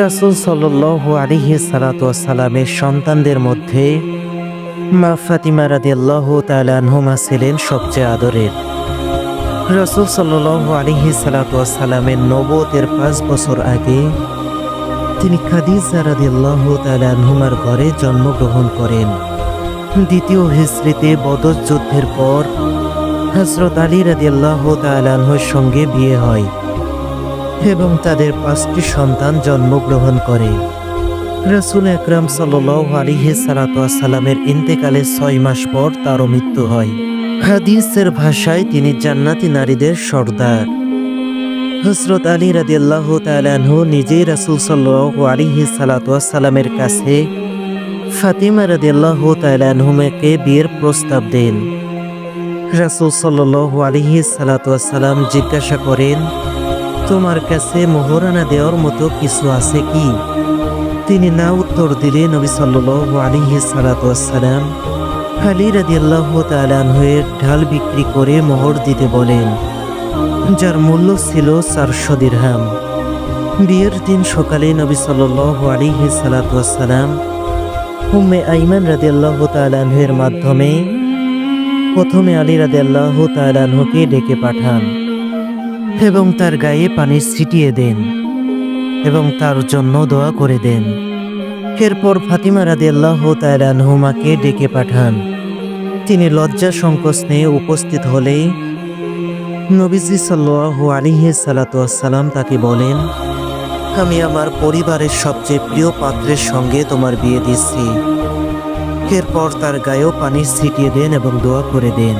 রাসুল সাল্লাহ আলিহি সালাতামের সন্তানদের মধ্যে মা ফাতিমা রাদিয়াল্লাহ তালানহুমা ছিলেন সবচেয়ে আদরের। রাসুল সাল্লাহ আলিহি সালাতামের নবতের পাঁচ বছর আগে তিনি খাদিজা রাদিয়াল্লাহ তালানহুমার ঘরে জন্মগ্রহণ করেন। দ্বিতীয় হিজরিতে বদর যুদ্ধের পর হজরত আলী রাদিয়াল্লাহ তালানহুর সঙ্গে বিয়ে হয়। এবং তাদের পাঁচটি সন্তান জন্মগ্রহণ করে। রসুল আকরাম সাল আলিহি সালাতামের ইন্তেকালের ছয় মাস পর তারও মৃত্যু হয়। হাদিসের ভাষায় তিনি জান্নাতি নারীদের সর্দার। হজরত আলী রাদিয়াল্লাহ তালানহু নিজেই রাসুল সাল্লাহ আলিহি সালাতামের কাছে ফাতিমা রাদিয়াল্লাহ তালানহুমাকে বিয়ের প্রস্তাব দেন। রাসুল সাল্লাহ আলিহি সালাতাম জিজ্ঞাসা করেন তোমার কাছে মোহরানা দেওয়ার মতো কিছু আছে কি? তিনি না উত্তর দিলে নবী সাল্লাহ আলিহি সালাতাম আলী রাদিয়াল্লাহ তালানহের ঢাল বিক্রি করে মোহর দিতে বলেন, যার মূল্য ছিল চারশো দিরহাম। বিয়ের দিন সকালে নবী সাল্লাহ আলিহি সালাতাম উম্মে আইমান রাদিয়াল্লাহ তালানহের মাধ্যমে প্রথমে আলী রাদিয়াল্লাহ তালানহকে ডেকে পাঠান। এবং তার গায়ে পানি ছিটিয়ে দেন এবং তার জন্য দোয়া করে দেন। এরপর ফাতিমা রাদি আল্লাহ তালানহুমাকে ডেকে পাঠান। তিনি লজ্জা সংকোচ নিয়ে উপস্থিত হলে নবীজি সাল্লাহ আলিহে সালাতাম তাকে বলেন, আমি আমার পরিবারের সবচেয়ে প্রিয় পাত্রের সঙ্গে তোমার বিয়ে দিচ্ছি। এরপর তার গায়েও পানি ছিটিয়ে দেন এবং দোয়া করে দেন।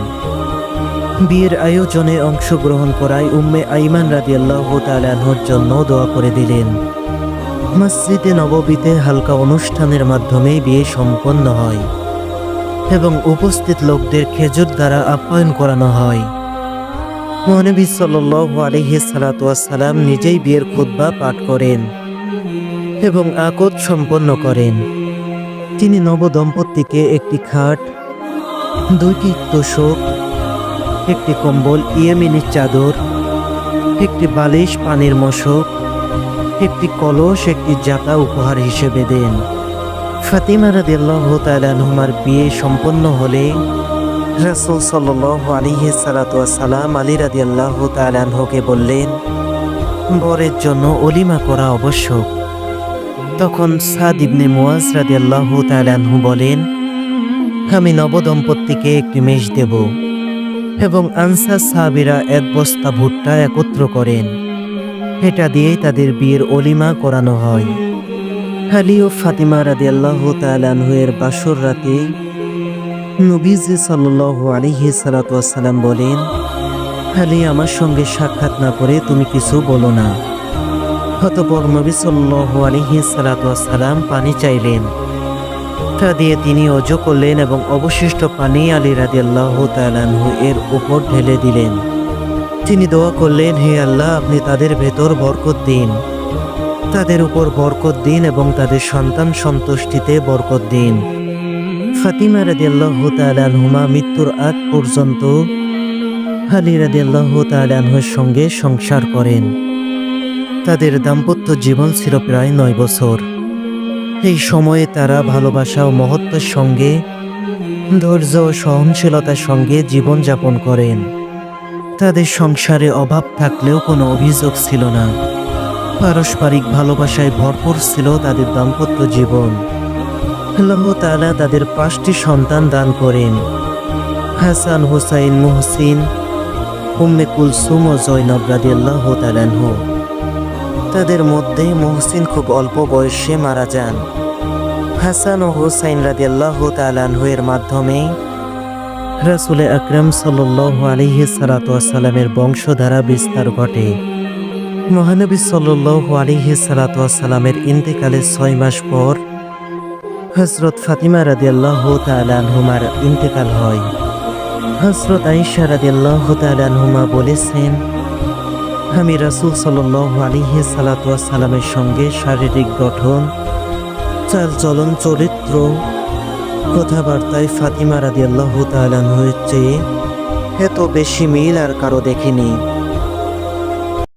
বিয়ের আয়োজনে অংশগ্রহণ করায় উম্মে আইমান রাজি আল্লাহ তালাহর জন্য দোয়া করে দিলেন। মসজিদে নববীতে হালকা অনুষ্ঠানের মাধ্যমে বিয়ে সম্পন্ন হয় এবং উপস্থিত লোকদের খেজুর দ্বারা আপ্যায়ন করানো হয়। মহানবী সাল আলহি সালাতাম নিজেই বিয়ের খুদ্া পাঠ করেন এবং আকদ সম্পন্ন করেন। তিনি নবদম্পতিকে একটি খাট, দুইটি তোষক একটি কম্বল ইয়েমিনের চাদর, একটি বালিশ পানির মশক, একটি কলস, একটি জাতা উপহার হিসেবে দেন। ফাতিমা রাদিয়াল্লাহ তালানহুমার বিয়ে সম্পন্ন হলে রাসুল সাল্লাহ আলিহে সালাতাম আলী রাদিয়াল্লাহ তালানহকে বললেন, বরের জন্য অলিমা করা আবশ্যক। তখন সাদ ইবনে মুয়াজ রাদিয়াল্লাহ তালানহু বলেন, আমি নবদম্পতিকে একটি মেষ দেব। এবং আনসার সাহাবিরা এক বস্তা ভুট্টা একত্র করেন। এটা দিয়েই তাদের বিয়ের অলিমা করানো হয়। খালি ও ফাতিমা রাদি আল্লাহ তালানহুয়ের বাসর রাতে নবীজি সাল্লাহ আলিহি সালাতাম বলেন খালি আমার সঙ্গে সাক্ষাৎ না করে তুমি কিছু বলো না। হতপর নবী সাল্লাহ আলিহি সালাতাম পানি চাইলেন। তা দিয়ে তিনি অজু করলেন এবং অবশিষ্ট পানি আলী রাজি আল্লাহ তালানহু এর উপর ঢেলে দিলেন। তিনি দোয়া করলেন, হে আল্লাহ, আপনি তাদের ভেতর বরকত দিন। তাদের উপর বরকত দিন এবং তাদের সন্তান সন্তুষ্টিতে বরকত দিন। ফাতিমা রাজি আল্লাহ তালানহুমা মৃত্যুর আগ পর্যন্ত আলী রাজি আল্লাহ তালানহুর সঙ্গে সংসার করেন। তাদের দাম্পত্য জীবন ছিল প্রায় নয় বছর। এই সময়ে তারা ভালোবাসা ও মহত্বের সঙ্গে, ধৈর্য ও সহনশীলতার সঙ্গে জীবনযাপন করেন। তাদের সংসারে অভাব থাকলেও কোনো অভিযোগ ছিল না। পারস্পরিক ভালোবাসায় ভরপুর ছিল তাদের দাম্পত্য জীবন। আল্লাহ তাদের পাঁচটি সন্তান দান করেন। হাসান, হুসাইন, মুহসিন, উম্মে কুলসুম ও জৈনব রাদিয়াল্লাহু তাআলাহু তাদের মধ্যে মহসিন খুব অল্প বয়সে মারা যান। হাসান ও হুসাইন রাদিয়াল্লাহ তালানহুয়ের মাধ্যমে রাসুল আকরাম সাল্লাহ আলিহি সালাতামের বংশধারা বিস্তার ঘটে। মহানবী সাল্লাহ আলিহি সালাতামের ইন্তেকালের ছয় মাস পর হজরত ফাতিমা রাদিয়াল্লাহ তালানহুমার ইন্তেকাল হয়। হজরত আইসা রাদিয়াল্লাহ তালানহুমা বলেছেন আমি রাসুল সাল আলিহি সালামের সঙ্গে শারীরিক গঠন, চাল চলন, চরিত্র, কথাবার্তায় ফাতিমা রাদি আল্লাহ তালানহের চেয়ে এত বেশি মিল আর কারও দেখিনি।